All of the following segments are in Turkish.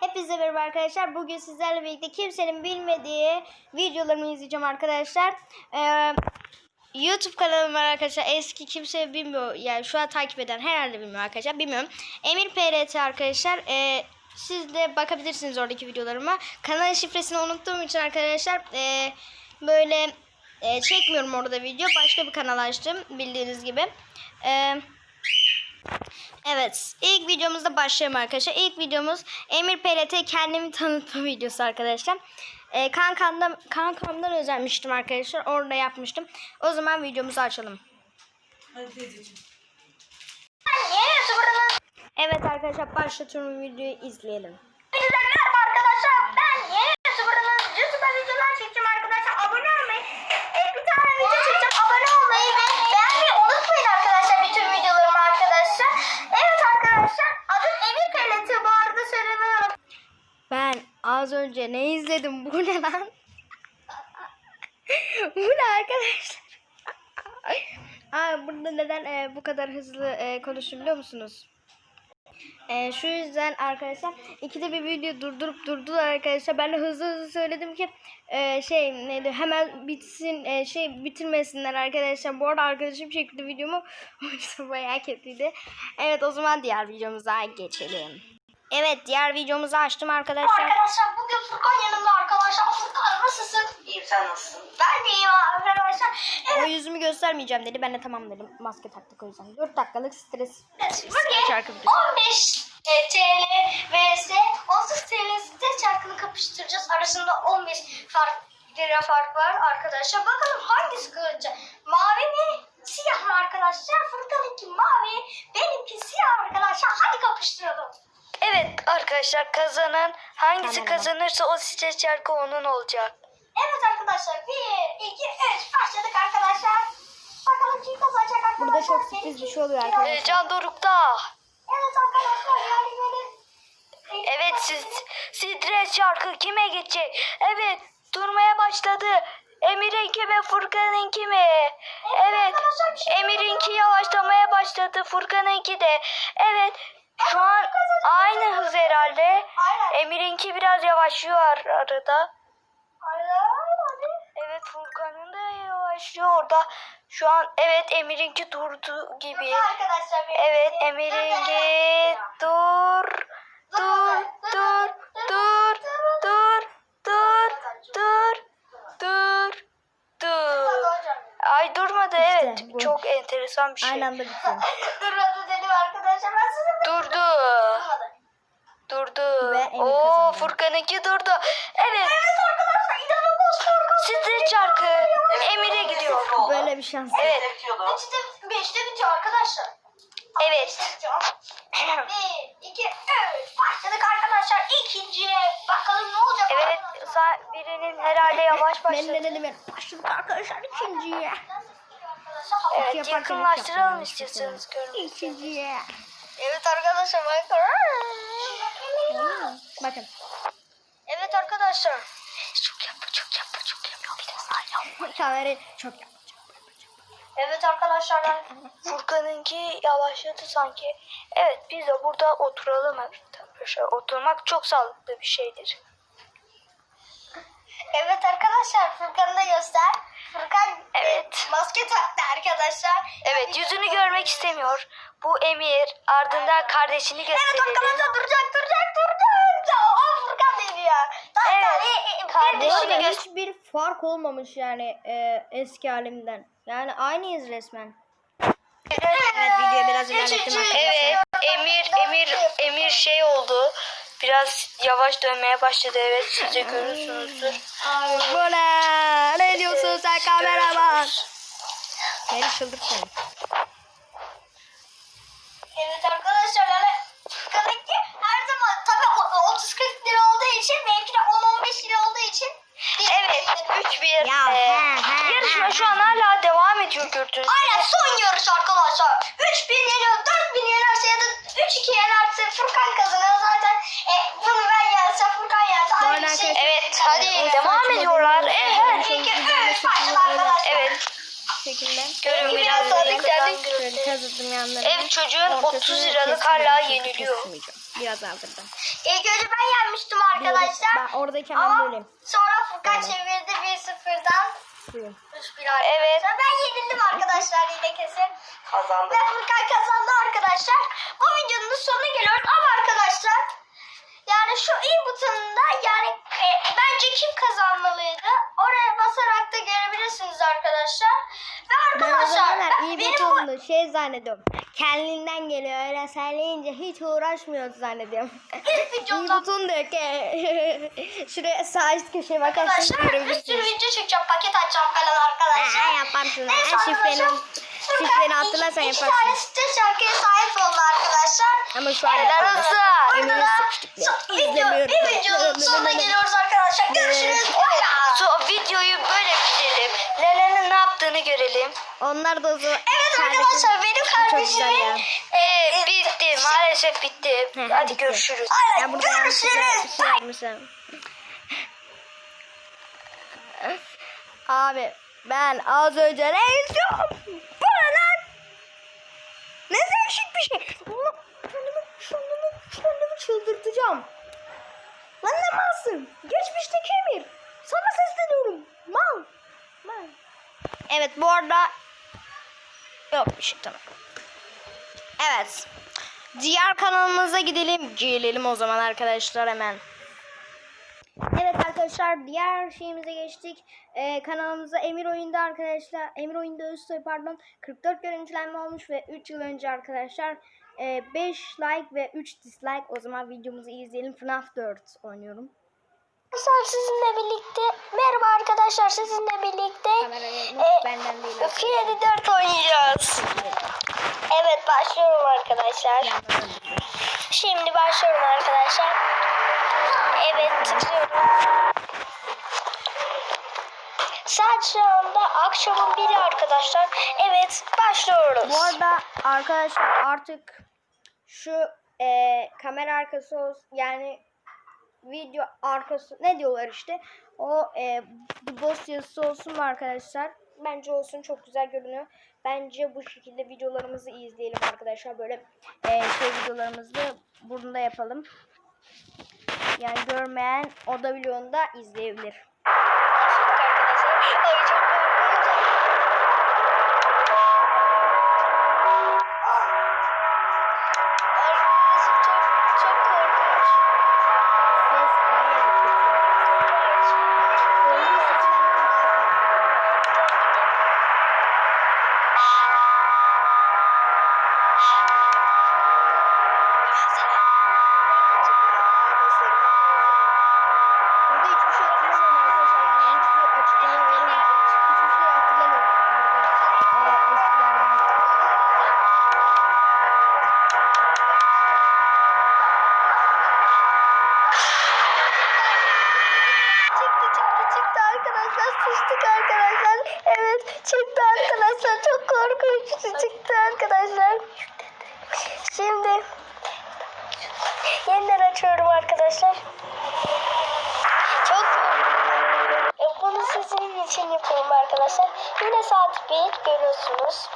Hepinize merhaba arkadaşlar. Bugün sizlerle birlikte kimsenin bilmediği videolarımı izleyeceğim arkadaşlar. Ee, YouTube kanalım var arkadaşlar. Eski kimse bilmiyor. Yani şu an takip eden herhalde bilmiyor arkadaşlar. Bilmiyorum. Emir PRT arkadaşlar. Ee, siz de bakabilirsiniz oradaki videolarıma. Kanalın şifresini unuttuğum için arkadaşlar ee, böyle ee, çekmiyorum orada video. Başka bir kanal açtım bildiğiniz gibi. Eee Evet, ilk videomuzda başlayalım arkadaşlar. İlk videomuz Emir PLT kendimi tanıtma videosu arkadaşlar. Ee, kankamdan, kankamdan özenmiştim arkadaşlar. Orada yapmıştım. O zaman videomuzu açalım. Hadi teyzeciğim. Evet arkadaşlar başlatıyorum videoyu izleyelim. Hepinize merhaba arkadaşlar. Ben yeni YouTuber'ınız. YouTube'a videolar çekeceğim arkadaşlar. Abone olmayı, e, bir tane video çekeceğim. Abone olmayı ve beğenmeyi unutmayın arkadaşlar bütün videolarımı arkadaşlar. Evet arkadaşlar. Adım Emir Peleti. Bu arada söylemeyi unutmayın. Ben az önce ne izledim? Bu ne lan? bu ne arkadaşlar? Aa, burada neden e, bu kadar hızlı e, konuştum biliyor musunuz? E, şu yüzden arkadaşlar ikide bir video durdurup durdular arkadaşlar. Ben de hızlı hızlı söyledim ki e, şey neydi hemen bitsin e, şey bitirmesinler arkadaşlar. Bu arada arkadaşım çekti videomu. O yüzden bayağı kötüydü. Evet o zaman diğer videomuza geçelim. Evet diğer videomuzu açtım arkadaşlar. Arkadaşlar bugün Furkan yanımda arkadaşlar. Furkan nasılsın? İyiyim sen nasılsın? Ben de iyiyim arkadaşlar. O yüzümü göstermeyeceğim dedi. Ben de tamam dedim. Maske taktık o yüzden. 4 dakikalık stres. Evet, bugün videosu. 15 e, TL vs 30 TL site çarkını kapıştıracağız. Arasında 15 fark, lira fark var arkadaşlar. Bakalım hangisi kazanacak? Mavi mi? Siyah mı arkadaşlar? Furkan'ınki mavi, benimki siyah arkadaşlar. Hadi kapıştıralım. Evet arkadaşlar kazanan hangisi Tamam. kazanırsa o site çarkı onun olacak. Evet arkadaşlar 1, 2, 3 başladık arkadaşlar. Bakalım kim kazanacak arkadaşlar? Burada çok sürpriz bir şey oluyor arkadaşlar. Ee, Can Doruk'ta. Evet arkadaşlar yani böyle... Evet siz stres çarkı kime geçecek? Evet durmaya başladı. Emir'inki mi Furkan'ınki mi? Evet Emir'inki yavaşlamaya başladı Furkan'ınki de. Evet şu an aynı hız herhalde. Aynen. Emir'inki biraz yavaşlıyor arada. Aynen. Evet Furkan'ın da yavaşlıyor orada. Şu an evet Emir'inki durdu gibi. Evet Emir'inki dur. Dur, dur, dur, dur, dur, dur, dur, dur. Ay durmadı evet. Çok enteresan bir şey. Aynı anda bitti. Durmadı dedim arkadaşlar. Ben size Durdu. durmadı. Durdu. Ve Emir Oo kazandı. Furkan'ınki durdu. Evet. Evet arkadaşlar inanılmaz Furkan. Stre çarkı Emir'e gidiyor. Böyle bir şans. Evet. Tepkiyordum. Beşte, bitiyor arkadaşlar. Evet. Bir, iki, üç. Başladık arkadaşlar. İkinciye. Bakalım ne olacak Evet arkadaşlar. sa- birinin herhalde yavaş Ben de başladı. ben. Başladık arkadaşlar ikinciye. Evet yaparken yakınlaştıralım yapacağım. istiyorsanız görün. İkinciye. Evet arkadaşlar bakın. Bakın. Evet arkadaşlar. Çok yapma çok yapma çok yapma. Biraz Kamerayı çok yapacağım. Evet arkadaşlar ben Furkan'ınki yavaşladı sanki. Evet biz de burada oturalım arkadaşlar. Oturmak çok sağlıklı bir şeydir. Evet arkadaşlar Furkan'ı da göster. Furkan Evet. maske taktı arkadaşlar. Evet yüzünü görmek istemiyor. Bu Emir ardından kardeşini Evet gösterelim. arkadaşlar duracak duracak duracak. Aa Furkan dedi ya. Daha Evet, daha iyi- iyi- Bu kardeşini arada göster. hiçbir fark olmamış yani e, eski halimden. Yani aynıyız resmen. Evet videoyu biraz ilerlettim arkadaşlar. Evet Emir Emir Emir şey oldu. Biraz yavaş dönmeye başladı evet siz de görürsünüzdür. Bu ne? Ne diyorsun sen kameraman? Beni çıldırtmayın. Evet arkadaşlar Çocuğun 30 Ortasını liralık kesmeyeceğim, hala çünkü yeniliyor. kesmeyeceğim. Biraz aldırdım. İlk önce ben yenmiştim arkadaşlar. Ben oradayken ben Ama böyleyim. sonra Furkan çevirdi 1-0'dan. Buyurun. 3-1 arkadaşlar. Evet. Ben yenildim arkadaşlar yine kesin. Kazandı. Ve Furkan kazandı arkadaşlar. Bu videonun da sonuna geliyoruz ama arkadaşlar yani şu i butonunda yani e, bence kim kazanmalıydı? Oraya basarak da görebilirsiniz arkadaşlar. Ve Ben arkadaşlar zamanlar ben- iyi benim bu, şey zannediyorum. Kendinden geliyor öyle söyleyince hiç uğraşmıyoruz zannediyorum. iyi buton diyor ki. Şuraya sağ üst köşeye bakarsanız arkadaşlar bir sürü video çekeceğim. Paket açacağım falan arkadaşlar. Ha, yaparsın. Neyse Ha, şifreni, şifreni iki- hatırlarsan iki yaparsın. tane site şarkıya sahip oldu arkadaşlar. Ama şu an Evet, ya. video, İzlemiyorum. bir videonun sonuna geliyoruz arkadaşlar. Görüşürüz. Bye. So, videoyu böyle bitirelim. Lele'nin ne yaptığını görelim. Onlar da zaman. Evet arkadaşlar benim kardeşimin Evet bitti. Maalesef bitti. Hadi bitti. görüşürüz. Aynen görüşürüz. şey. Abi ben az önce ne izliyorum? Bu ne lan? Ne değişik bir şey. Kendimi kendimi kendimi çıldırtacağım. Lan ne malsın? Geçmişteki Emir. Sana sesleniyorum. Mal. Mal. Evet bu arada yok bir şey tamam. Evet. Diğer kanalımıza gidelim. Gelelim o zaman arkadaşlar hemen. Evet arkadaşlar diğer şeyimize geçtik. Ee, kanalımıza Emir Oyunda arkadaşlar. Emir Oyunda Özsoy pardon. 44 görüntülenme olmuş ve 3 yıl önce arkadaşlar. 5 like ve 3 dislike. O zaman videomuzu izleyelim. FNAF 4 oynuyorum. Arkadaşlar sizinle birlikte merhaba arkadaşlar sizinle birlikte e, benden değil. Freddy 4 oynayacağız. Evet başlıyorum arkadaşlar. Şimdi başlıyorum arkadaşlar. Evet tıklıyorum. Saat şu anda akşamın biri arkadaşlar. Evet başlıyoruz. Bu arada arkadaşlar artık şu e, kamera arkası olsun yani video arkası ne diyorlar işte o e, boss yazısı olsun mu arkadaşlar? Bence olsun çok güzel görünüyor. Bence bu şekilde videolarımızı izleyelim arkadaşlar. Böyle e, şey videolarımızı burada yapalım. Yani görmeyen Oda Vlog'unda izleyebilir. Ay çok açıyorum arkadaşlar. Çok E, bunu sizin için yapıyorum arkadaşlar. Yine saat 1 görüyorsunuz.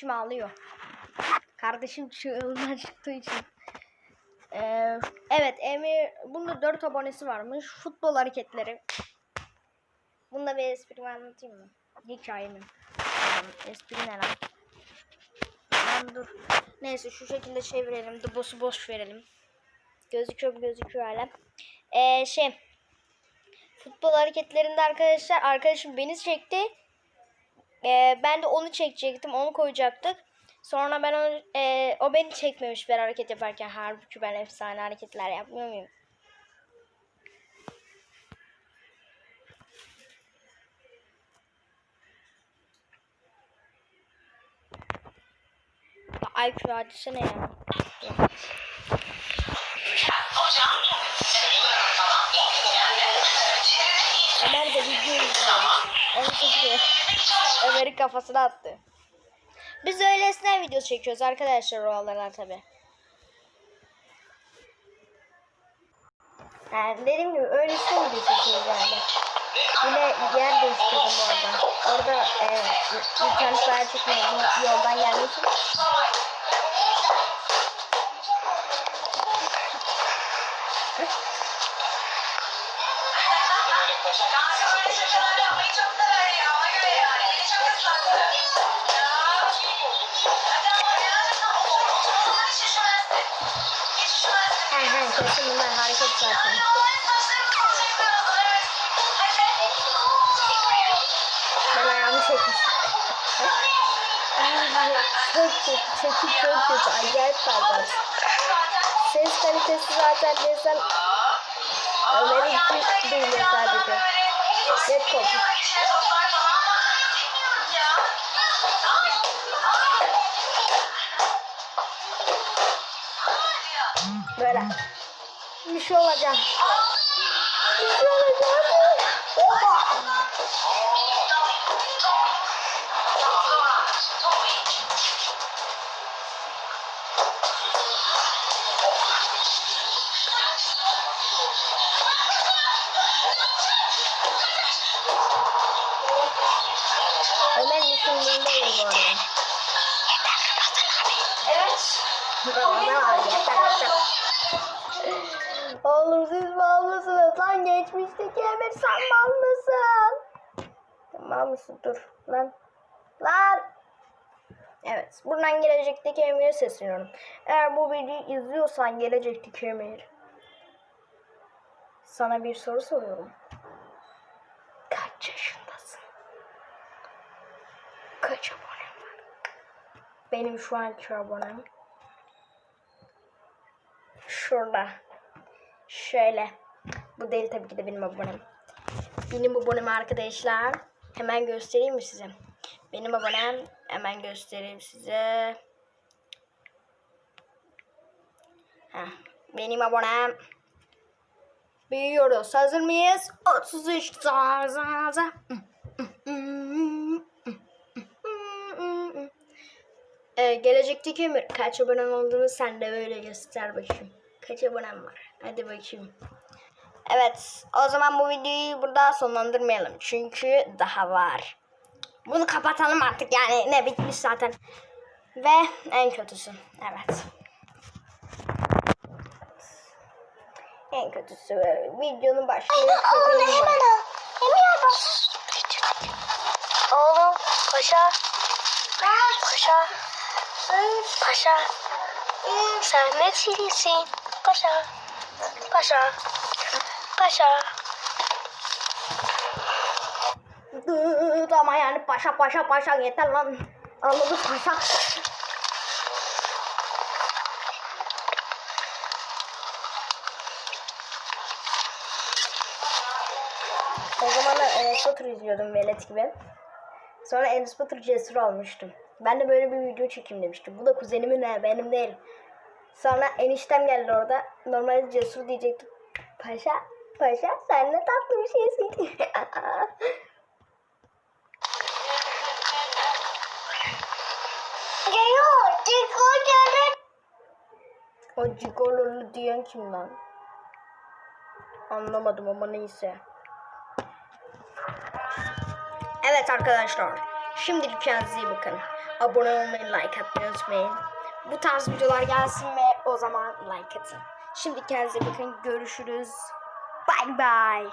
Kardeşim ağlıyor. Kardeşim çığlığından çıktığı için. Ee, evet Emir bunda 4 abonesi varmış. Futbol hareketleri. Bunda bir espri anlatayım mı? Hikayemi. Tamam, espri ne lan? Lan dur. Neyse şu şekilde çevirelim. The boss'u boş verelim. Gözüküyor mu gözüküyor hala. Ee, şey. Futbol hareketlerinde arkadaşlar arkadaşım beni çekti. Ee, ben de onu çekecektim. Onu koyacaktık. Sonra ben onu, e, o beni çekmemiş ben hareket yaparken. Halbuki ben efsane hareketler yapmıyor muyum? Şu hadise ne ya? Ömer kafasına attı. Biz öylesine video çekiyoruz arkadaşlar oralardan tabi. Yani dediğim gibi öylesine video çekiyoruz yani. Yine yer değiştirdim orada. Orada e, internet çekmiyor. Yoldan geldiği Ben ayağımı çekmiştim. çok kötü, çok kötü. Acayip pardon. Ses kalitesi zaten desem Ömer'in değil sadece. Red Top. Böyle. Bir şey olacak. Mal mısın dur lan. Lan. Evet buradan gelecekteki Emir'e sesleniyorum. Eğer bu videoyu izliyorsan gelecekteki Emir. Sana bir soru soruyorum. Kaç yaşındasın? Kaç abonen var? Benim şu anki abonem şurada. Şöyle. Bu değil tabii ki de benim abonem. Benim abonem arkadaşlar. Hemen göstereyim mi size? Benim abonem hemen göstereyim size. Heh, benim abonem. Büyüyoruz. Hazır mıyız? 33 za za za. Ee, gelecekteki ömür kaç abonem olduğunu sen de böyle göster bakayım. Kaç abonem var? Hadi bakayım. Evet o zaman bu videoyu burada sonlandırmayalım. Çünkü daha var. Bunu kapatalım artık yani ne bitmiş zaten. Ve en kötüsü. Evet. En kötüsü videonun başlığı köpeğim var. Oğlum paşa. Paşa. Paşa. Sen ne çilisin? Paşa. Paşa. Paşa. Dıt ama yani paşa paşa paşa yeter lan. Anladın paşa. O zaman Enes Batur izliyordum velet gibi. Sonra Enes Batur cesur olmuştum. Ben de böyle bir video çekeyim demiştim. Bu da kuzenimin ne benim değil. Sonra eniştem geldi orada. Normalde cesur diyecektim. Paşa, paşa sen ne tatlı bir şeysin. Geliyor. Gelir. o cigololu diyen kim lan? Anlamadım ama neyse. Evet arkadaşlar. Şimdilik kendinize iyi bakın. Abone olmayı, like atmayı unutmayın. Bu tarz videolar gelsin ve o zaman like atın. Şimdi kendinize bakın. Görüşürüz. Bye bye.